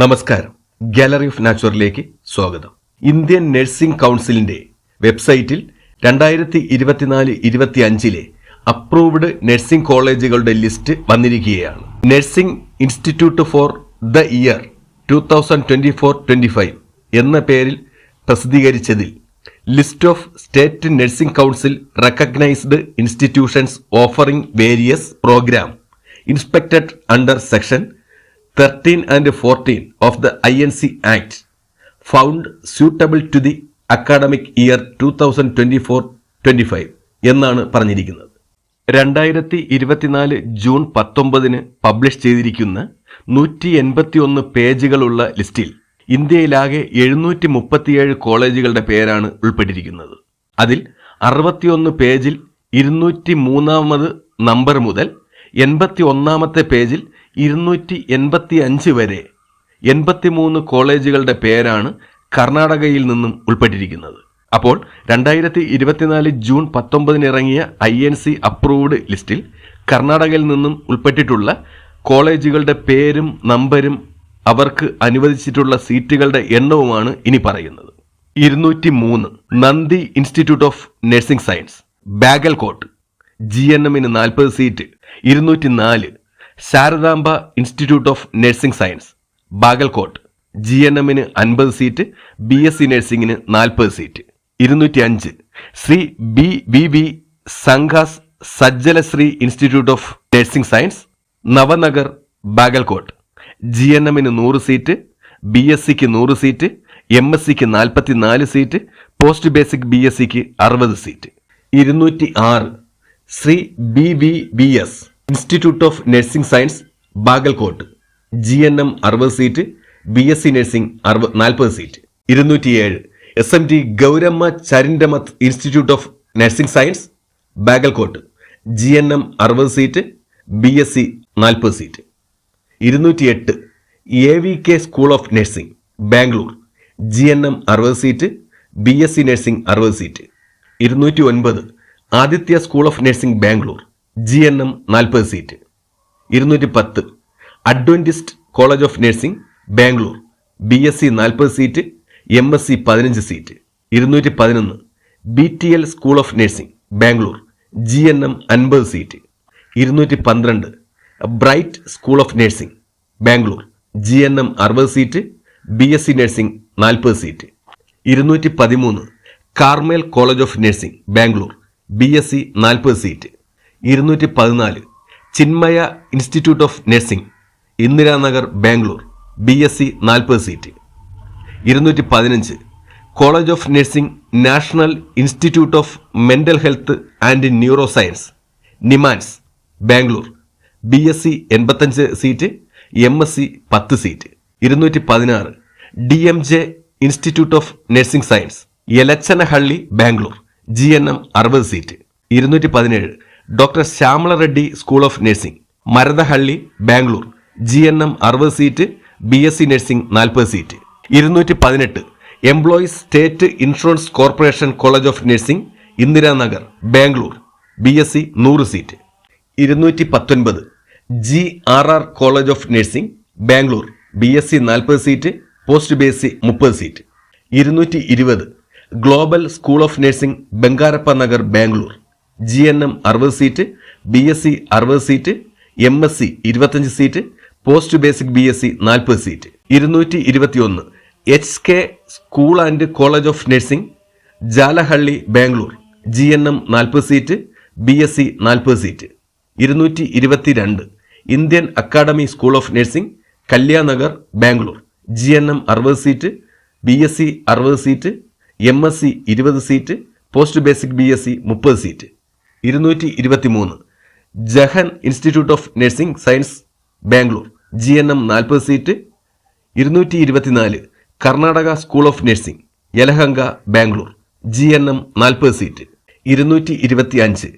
നമസ്കാരം. Gallery of നാച്ചുറലിലേക്ക് സ്വാഗതം. Indian nursing കൗൺസിലിന്റെ വെബ്സൈറ്റിൽ രണ്ടായിരത്തി ഇരുപത്തിനാല് ഇരുപത്തി അഞ്ചിലെ അപ്രൂവ്ഡ് നഴ്സിംഗ് കോളേജുകളുടെ ലിസ്റ്റ് വന്നിരിക്കുകയാണ്. Nursing institute for the year two thousand twenty four twenty five എന്ന പേരിൽ പ്രസിദ്ധീകരിച്ചതിൽ list of state nursing council recognised institutions offering various programme inspected under section 13 and 14 of the INC Act found suitable to the academic for 2024-25 എന്നാണ് പറഞ്ഞിരിക്കുന്നത്. രണ്ടായിരത്തി ഇരുപത്തിനാല് June പത്തൊമ്പതിന് publish ചെയ്തിരിക്കുന്ന നൂറ്റി എൺപത്തി ഒന്ന് പേജുകളുള്ള ലിസ്റ്റിൽ ഇന്ത്യയിലാകെ എഴുന്നൂറ്റി മുപ്പത്തിയേഴ് കോളേജുകളുടെ പേരാണ് ഉൾപ്പെട്ടിരിക്കുന്നത്. അതിൽ അറുപത്തിയൊന്ന് പേജിൽ ഇരുന്നൂറ്റി മൂന്നാമത് നമ്പർ മുതൽ എൺപത്തി ഒന്നാമത്തെ പേജിൽ ഇരുന്നൂറ്റി എൺപത്തി അഞ്ച് വരെ എൺപത്തിമൂന്ന് കോളേജുകളുടെ പേരാണ് കർണാടകയിൽ നിന്നും ഉൾപ്പെട്ടിരിക്കുന്നത്. അപ്പോൾ രണ്ടായിരത്തി ഇരുപത്തിനാല് ജൂൺ പത്തൊമ്പതിന് ഇറങ്ങിയ ഐ എൻ സി അപ്രൂവ്ഡ് ലിസ്റ്റിൽ കർണാടകയിൽ നിന്നും ഉൾപ്പെട്ടിട്ടുള്ള കോളേജുകളുടെ പേരും നമ്പരും അവർക്ക് അനുവദിച്ചിട്ടുള്ള സീറ്റുകളുടെ എണ്ണവുമാണ് ഇനി പറയുന്നത്. ഇരുന്നൂറ്റി മൂന്ന് Nandi institute of nursing science Bagalkot G N എമ്മിന് നാൽപ്പത് സീറ്റ് ഇരുന്നൂറ്റി നാല് Sharadamba institute of nursing science Bagalkot. G N എമ്മിന് അൻപത് സീറ്റ് ബി എസ് സി നഴ്സിംഗിന് നാൽപ്പത് സീറ്റ്. ഇരുന്നൂറ്റി അഞ്ച് Shri B V V Sangha's Sajjalashree institute of nursing science Navanagar Bagalkot. G N എമ്മിന് നൂറ് സീറ്റ് ബി എസ് സിക്ക് നൂറ് സീറ്റ് എം എസ് സിക്ക് നാൽപ്പത്തി നാല് seat post basic B S സിക്ക് അറുപത് സീറ്റ്. ഇരുന്നൂറ്റി ആറ് Shri B V B S. Institute of nursing science Bagalkot. G N M അറുപത് seat B S C nursing നാൽപ്പത് seat. ഇരുന്നൂറ്റിയേഴ്. S M T Gowramma Charantimath institute of nursing science Bagalkot. G N M അറുപത് seat B S C നാൽപ്പത് seat. ഇരുന്നൂറ്റിയെട്ട്. A V K school of nursing Bangalore. G N M അറുപത് seat B S C nursing അറുപത് seat. ഇരുന്നൂറ്റി ഒൻപത് Aditya school of nursing Bangalore. G N M നാൽപ്പത് seat ഇരുന്നൂറ്റി പത്ത് Adventist college of nursing Bangalore B S C നാൽപ്പത് seat M S C പതിനഞ്ച് seat ഇരുന്നൂറ്റി പതിനൊന്ന് B T L school of nursing Bangalore G N M അൻപത് seat ഇരുന്നൂറ്റി പന്ത്രണ്ട് Bright school of nursing Bangalore G N M അറുപത് seat B S C nursing നാൽപ്പത് seat ഇരുന്നൂറ്റി പതിമൂന്ന് Carmel college of nursing Bangalore B S C നാൽപ്പത് seat ഇരുന്നൂറ്റി പതിനാല് Chinmaya institute of nursing Indiranagar Bangalore B S C നാൽപ്പത് seat. ഇരുന്നൂറ്റി പതിനഞ്ച് college of nursing national institute of mental health and neuro science NIMHANS Bangalore. B S C എൺപത്തഞ്ച് seat M S C പത്ത് seat. ഇരുന്നൂറ്റി പതിനാറ് D M J institute of nursing science Yelachenahalli Bangalore. G N M അറുപത് seat. ഇരുന്നൂറ്റി പതിനേഴ് doctor Shyamala Reddy school of nursing Marathahalli Bangalore. G N M അറുപത് seat B S C nursing നാൽപ്പത് seat. ഇരുന്നൂറ്റി പതിനെട്ട് employees state insurance corporation college of nursing Indiranagar Bangalore. B S C നൂറ് seat. ഇരുന്നൂറ്റി പത്തൊൻപത് G R R college of nursing Bangalore. B S C നാൽപ്പത് seat post B S C മുപ്പത് seat. ഇരുന്നൂറ്റി ഇരുപത് global school of nursing Bangarappa Nagar Bangalore. G N M അറുപത് seat B S C അറുപത് seat M S C ഇരുപത്തഞ്ച് seat post basic B S C നാൽപ്പത് seat ഇരുന്നൂറ്റി ഇരുപത്തിയൊന്ന് H K school and college of nursing Jalahalli Bangalore G N M നാൽപ്പത് seat B S C നാൽപ്പത് seat ഇരുന്നൂറ്റി ഇരുപത്തിരണ്ട് Indian academy school of nursing Kalyan Nagar Bangalore G N M അറുപത് seat B S C അറുപത് seat M S C ഇരുപത് seat post basic B S C മുപ്പത് seat ഇരുന്നൂറ്റി ഇരുപത്തി മൂന്ന് Jahan institute of nursing science Bangalore. G N M നാൽപ്പത് seat ഇരുന്നൂറ്റി ഇരുപത്തിനാല് Karnataka school of nursing Yelahanka Bangalore. G N M നാൽപ്പത് സീറ്റ് ഇരുന്നൂറ്റി ഇരുപത്തി അഞ്ച്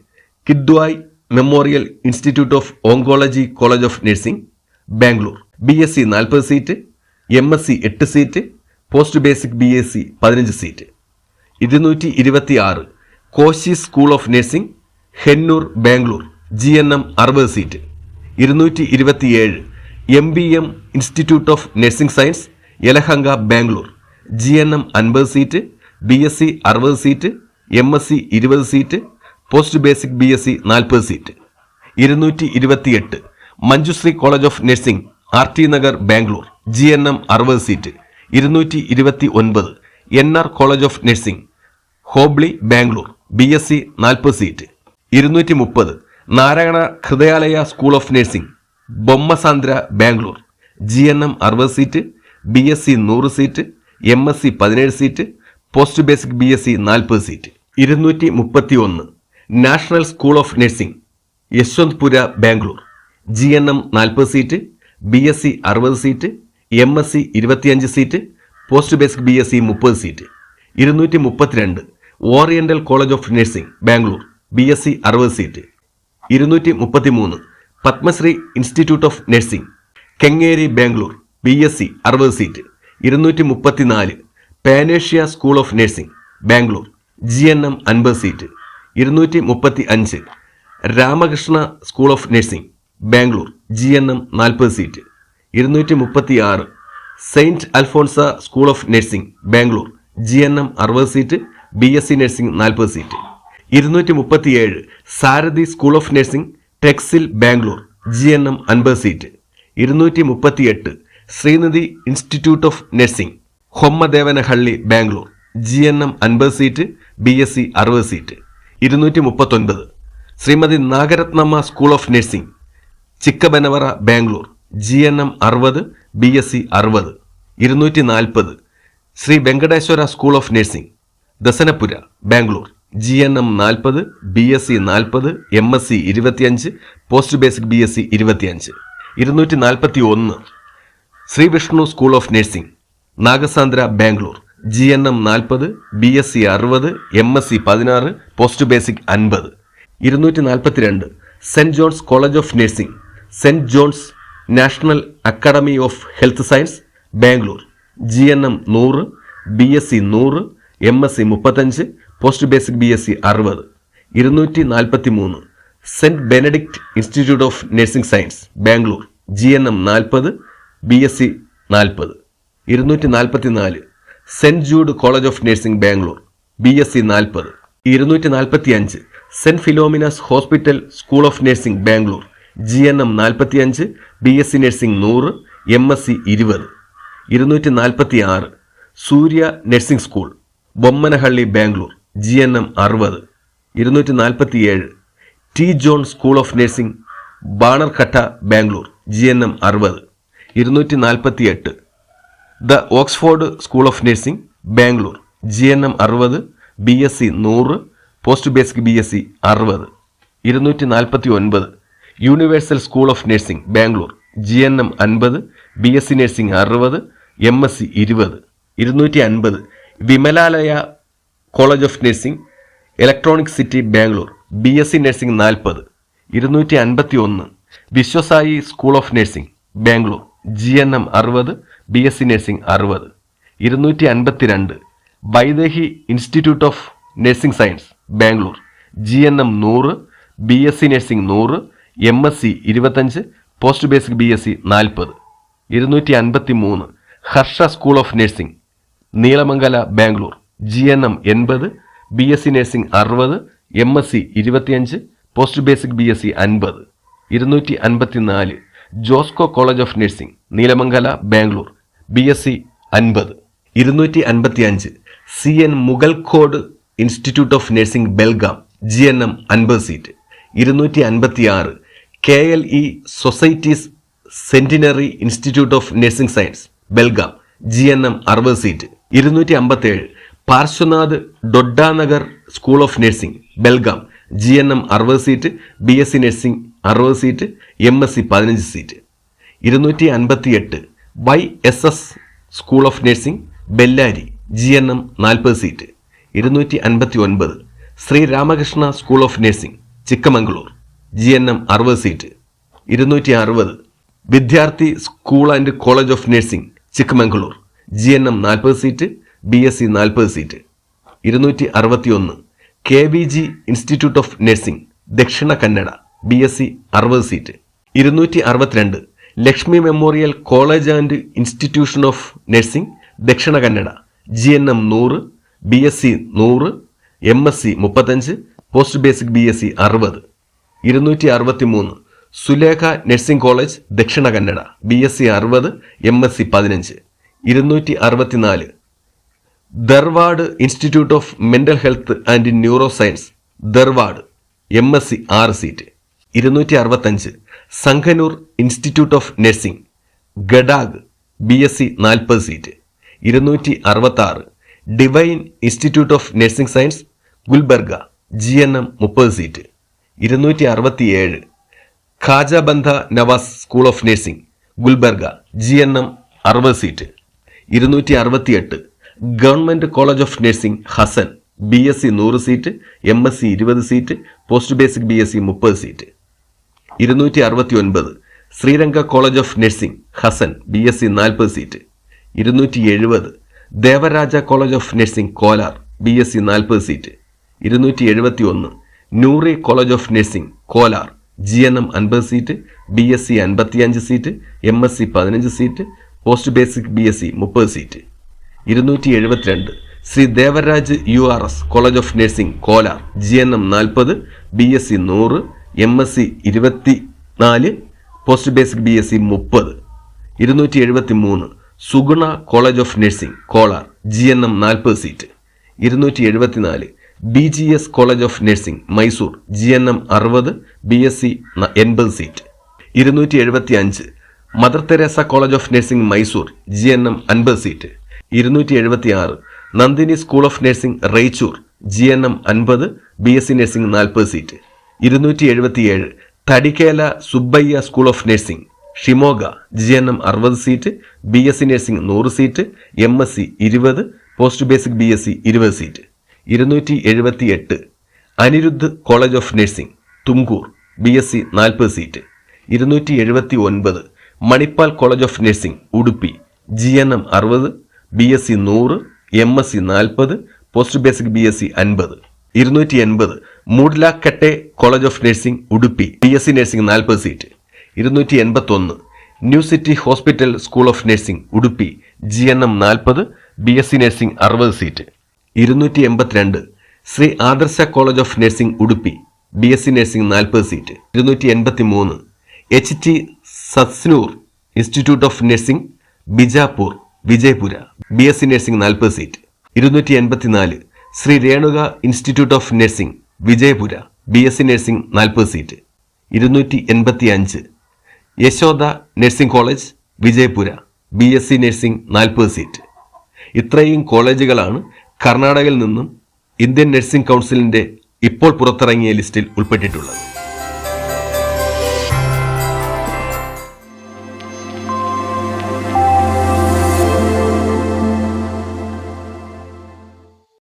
Kidwai memorial institute of oncology college of nursing Bangalore. B S C നാൽപ്പത് seat M S C എട്ട് seat post basic B S C പതിനഞ്ച് seat. ഇരുന്നൂറ്റി ഇരുപത്തി ആറ് Koshy school of nursing Hennur Bangalore. G N M അറുപത് seat. ഇരുന്നൂറ്റി ഇരുപത്തിയേഴ് M B M institute of nursing science Yelahanka Bangalore. G N M അൻപത് seat B S C അറുപത് seat M S C ഇരുപത് seat post basic B S C നാൽപ്പത് seat. ഇരുന്നൂറ്റി ഇരുപത്തിയെട്ട് Manjushree college of nursing R T Nagar Bangalore. G N M അറുപത് seat. ഇരുന്നൂറ്റി ഇരുപത്തി ഒൻപത് N R college of nursing Hobli Bangalore. B S C നാൽപ്പത് seat. ഇരുന്നൂറ്റി മുപ്പത് Narayana Hrudayalaya school of nursing Bommasandra Bangalore. G N M അറുപത് seat B S C നൂറ് seat M S C പതിനേഴ് seat post basic B S C നാൽപ്പത് seat. ഇരുന്നൂറ്റി മുപ്പത്തി ഒന്ന് national school of nursing Yeshwantpur Bangalore. G N M നാൽപ്പത് seat B S C അറുപത് seat M S C ഇരുപത്തിയഞ്ച് seat post basic B S C മുപ്പത് seat. ഇരുന്നൂറ്റി മുപ്പത്തിരണ്ട് oriental college of nursing Bangalore. B S C അറുപത് seat ഇരുന്നൂറ്റി മുപ്പത്തി മൂന്ന് Padmashree institute of nursing Kengeri Bangalore B S C അറുപത് സീറ്റ് ഇരുന്നൂറ്റി മുപ്പത്തി നാല് Panacea school of nursing Bangalore G N M അൻപത് സീറ്റ് ഇരുന്നൂറ്റി മുപ്പത്തി അഞ്ച് Ramakrishna school of nursing Bangalore G N M നാൽപ്പത് സീറ്റ് ഇരുന്നൂറ്റി മുപ്പത്തി ആറ് Saint Alphonsa school of nursing Bangalore G N M അറുപത് seat B S C nursing നാൽപ്പത് സീറ്റ് ഇരുന്നൂറ്റി മുപ്പത്തിയേഴ് സാരഥി സ്കൂൾ ഓഫ് നഴ്സിംഗ് ടെക്സിൽ ബാംഗ്ലൂർ ജി എൻ എം അൻപത് സീറ്റ്. ഇരുന്നൂറ്റി മുപ്പത്തിയെട്ട് Srinidhi institute of nursing Hommadevanahalli Bangalore G N M അൻപത് seat B S C അറുപത് സീറ്റ്. ഇരുന്നൂറ്റി മുപ്പത്തൊൻപത് Shrimati Nagarathnamma school of nursing Chikkabanavara Bangalore G N M അറുപത് B S C അറുപത്. ഇരുന്നൂറ്റി നാൽപ്പത് Shri Venkateshwara school of nursing Dasanapura Bangalore. G N M നാൽപ്പത് B S C നാൽപ്പത് M S C ഇരുപത്തിയഞ്ച് post basic B S C ഇരുപത്തിയഞ്ച്. ഇരുന്നൂറ്റി നാൽപ്പത്തി ഒന്ന് Shri Vishnu school of nursing Nagasandra Bangalore. G N M നാൽപ്പത് B S C അറുപത് M S C പതിനാറ് പോസ്റ്റ് ബേസിക് അൻപത്. ഇരുന്നൂറ്റി നാൽപ്പത്തിരണ്ട് Saint John's college of nursing Saint John's national academy of health science Bangalore. G N M നൂറ് B S C നൂറ് M S C മുപ്പത്തഞ്ച് post basic B S C അറുപത്. ഇരുന്നൂറ്റി നാൽപ്പത്തി മൂന്ന്. Saint Benedict institute of nursing science Bangalore. G N M നാൽപ്പത് B S C നാൽപ്പത് ഇരുന്നൂറ്റി നാൽപ്പത്തി നാല്. Saint Jude college of nursing Bangalore. B S C നാൽപ്പത് ഇരുന്നൂറ്റി നാൽപ്പത്തി അഞ്ച്. Saint Philomena's hospital school of nursing Bangalore. G N M നാൽപ്പത്തി അഞ്ച് ബി എസ് സി നഴ്സിംഗ് നൂറ് എം എസ് സി ഇരുപത്. ഇരുന്നൂറ്റി നാൽപ്പത്തി ആറ്. Surya nursing school Bommanahalli Bangalore. G N M അറുപത് ഇരുന്നൂറ്റി നാൽപ്പത്തി ഏഴ് T John school of nursing Bannerghatta Bangalore G N M അറുപത് ഇരുന്നൂറ്റി നാൽപ്പത്തി എട്ട് the Oxford school of nursing Bangalore G N M അറുപത് ബി എസ് സി നൂറ് post basic B S C അറുപത്. ഇരുന്നൂറ്റി നാൽപ്പത്തി ഒൻപത് universal school of nursing Bangalore G N M അൻപത് ബി എസ് സി നഴ്സിംഗ് അറുപത് എം എസ് സി ഇരുപത്. ഇരുന്നൂറ്റി അൻപത് Vimalalaya college of nursing electronic city Bangalore B S C nursing നാൽപ്പത്. ഇരുന്നൂറ്റി അൻപത്തി ഒന്ന് വിശ്വസായി school of nursing Bangalore G N M അറുപത് ബി എസ് സി നഴ്സിംഗ് അറുപത്. ഇരുന്നൂറ്റി അൻപത്തി രണ്ട് Vaidehi institute of nursing science Bangalore G N M നൂറ് ബി എസ് സി നഴ്സിംഗ് നൂറ് എം എസ് സി ഇരുപത്തഞ്ച് post basic B S C നാൽപ്പത്. ഇരുന്നൂറ്റി അൻപത്തി മൂന്ന് Harsha school of nursing Nelamangala Bangalore G N M എൺപത് ബി എസ് സി നഴ്സിംഗ് അറുപത് M S C ഇരുപത്തിയഞ്ച് post basic B S C അൻപത്. ഇരുന്നൂറ്റി അൻപത്തി നാല് Josco college of nursing Nelamangala Bangalore. B S C അൻപത്. ഇരുന്നൂറ്റി അൻപത്തി അഞ്ച് C N Mugalkod institute of nursing Belgaum G N M അൻപത് സീറ്റ് ഇരുന്നൂറ്റി അൻപത്തി ആറ് K L E societies centenary institute of nursing science Belgaum G N M അറുപത് seat ഇരുന്നൂറ്റി അമ്പത്തേഴ് Parshwanath Doddanagar school of nursing Belgaum. G N M അറുപത് seat B S C nursing അറുപത് seat M S C പതിനഞ്ച് seat. ഇരുന്നൂറ്റി അൻപത്തി എട്ട് Y S S school of nursing Bellary G N M നാൽപ്പത് സീറ്റ്. ഇരുന്നൂറ്റി അൻപത്തി ഒൻപത് Shri Ramakrishna school of nursing Chikmagalur G N M അറുപത് സീറ്റ്. ഇരുന്നൂറ്റി അറുപത് Vidyarthi school and college of nursing Chikmagalur G N M നാൽപ്പത് seat. B S C നാൽപ്പത് seat. ഇരുന്നൂറ്റി അറുപത്തി ഒന്ന് K V G institute of nursing Dakshina Kannada B S C അറുപത് seat. ഇരുന്നൂറ്റി അറുപത്തിരണ്ട് Lakshmi memorial college and institution of nursing Dakshina Kannada. G N M നൂറ് B S C നൂറ് M S C മുപ്പത്തഞ്ച് post basic B S C അറുപത്. ഇരുന്നൂറ്റി അറുപത്തി മൂന്ന് Sulekha nursing college Dakshina Kannada. B S C അറുപത് M S C പതിനഞ്ച്. ഇരുന്നൂറ്റി അറുപത്തിനാല് Dharwad institute of mental health and neuro science Dharwad M S C ആറ് സീറ്റ് ഇരുന്നൂറ്റി അറുപത്തഞ്ച് Sanganur institute of nursing Gadag B S C നാൽപ്പത് seat ഇരുന്നൂറ്റി അറുപത്തി ആറ് divine institute of nursing science Gulbarga G N M മുപ്പത് seat ഇരുന്നൂറ്റി അറുപത്തിയേഴ് Khaja Banda Nawaz school of nursing Gulbarga G N M അറുപത് സീറ്റ് ഇരുന്നൂറ്റി അറുപത്തിയെട്ട് government college of nursing Hassan B S C നൂറ് സീറ്റ് എം എസ് സി ഇരുപത് seat post basic B S C മുപ്പത് seat. ഇരുന്നൂറ്റി അറുപത്തി ഒൻപത് Sriranga college of nursing Hassan B S C നാൽപ്പത് സീറ്റ്. ഇരുന്നൂറ്റി എഴുപത് Devaraja college of nursing Kolar B S C നാൽപ്പത് സീറ്റ്. ഇരുന്നൂറ്റി എഴുപത്തി ഒന്ന് Noori college of nursing Kolar G N M അൻപത് സീറ്റ് ബി എസ് സി അൻപത്തിയഞ്ച് സീറ്റ് എം എസ് സി പതിനഞ്ച് seat post basic B S C മുപ്പത് seat. ഇരുന്നൂറ്റി എഴുപത്തിരണ്ട് Shri Devaraj U R S college of nursing Kolar. G N M നാൽപ്പത് B S C നൂറ് M S C ഇരുപത്തി നാല് post basic B S C മുപ്പത്. ഇരുന്നൂറ്റി എഴുപത്തി മൂന്ന് Suguna college of nursing Kolar G N M നാൽപ്പത് seat. ഇരുന്നൂറ്റി എഴുപത്തിനാല് B G S college of nursing Mysore. G N M അറുപത് ബി എസ് സി എൺപത് സീറ്റ്. ഇരുന്നൂറ്റി എഴുപത്തി അഞ്ച് mother Teresa college of nursing Mysore. G N M അൻപത് seat. ഇരുന്നൂറ്റി എഴുപത്തി ആറ് Nandini school of nursing Raichur. G N M അൻപത് ബി എസ് സി നഴ്സിംഗ് നാൽപ്പത് സീറ്റ് ഇരുന്നൂറ്റി എഴുപത്തിയേഴ് തടിക്കേല Subbaiah school of nursing Shimoga G N M അറുപത് seat B S C nursing നൂറ് സീറ്റ് എം എസ് സി ഇരുപത്. Post basic B S C ഇരുപത് seat ഇരുന്നൂറ്റി എഴുപത്തി എട്ട് Anirudh college of nursing Tumkur. B S C നാൽപ്പത് seat ഇരുന്നൂറ്റി എഴുപത്തി ഒൻപത് Manipal college of nursing Udupi G N M അറുപത്. ബി എസ് സി നൂറ് എം എസ് സി നാൽപ്പത് post basic B S C അൻപത്. ഇരുന്നൂറ്റി എൺപത് Moodlakatte college of nursing Udupi B S C nursing നാൽപ്പത് സീറ്റ് ഇരുന്നൂറ്റി എൺപത്തി ഒന്ന് new city hospital school of nursing Udupi G N M നാൽപ്പത് ബി എസ് സി നഴ്സിംഗ് അറുപത് സീറ്റ് ഇരുന്നൂറ്റി എൺപത്തിരണ്ട് Shri Adarsha college of nursing Udupi B S C nursing നാൽപ്പത് seat ഇരുന്നൂറ്റി എൺപത്തി മൂന്ന് H T Sasnur institute of nursing Bijapur. Vijayapura B S C nursing നാൽപ്പത് seat ഇരുന്നൂറ്റി എൺപത്തിനാല് Shri Renuka institute of nursing Vijayapura B S C nursing നാൽപ്പത് seat ഇരുന്നൂറ്റി എൺപത്തി അഞ്ച് Yashoda nursing college Vijayapura B S C nursing നാൽപ്പത് seat ഇത്രയും കോളേജുകളാണ് കർണാടകയിൽ നിന്നും ഇന്ത്യൻ നഴ്സിംഗ് കൗൺസിലിന്റെ ഇപ്പോൾ പുറത്തിറങ്ങിയ ലിസ്റ്റിൽ ഉൾപ്പെട്ടിട്ടുള്ളത്.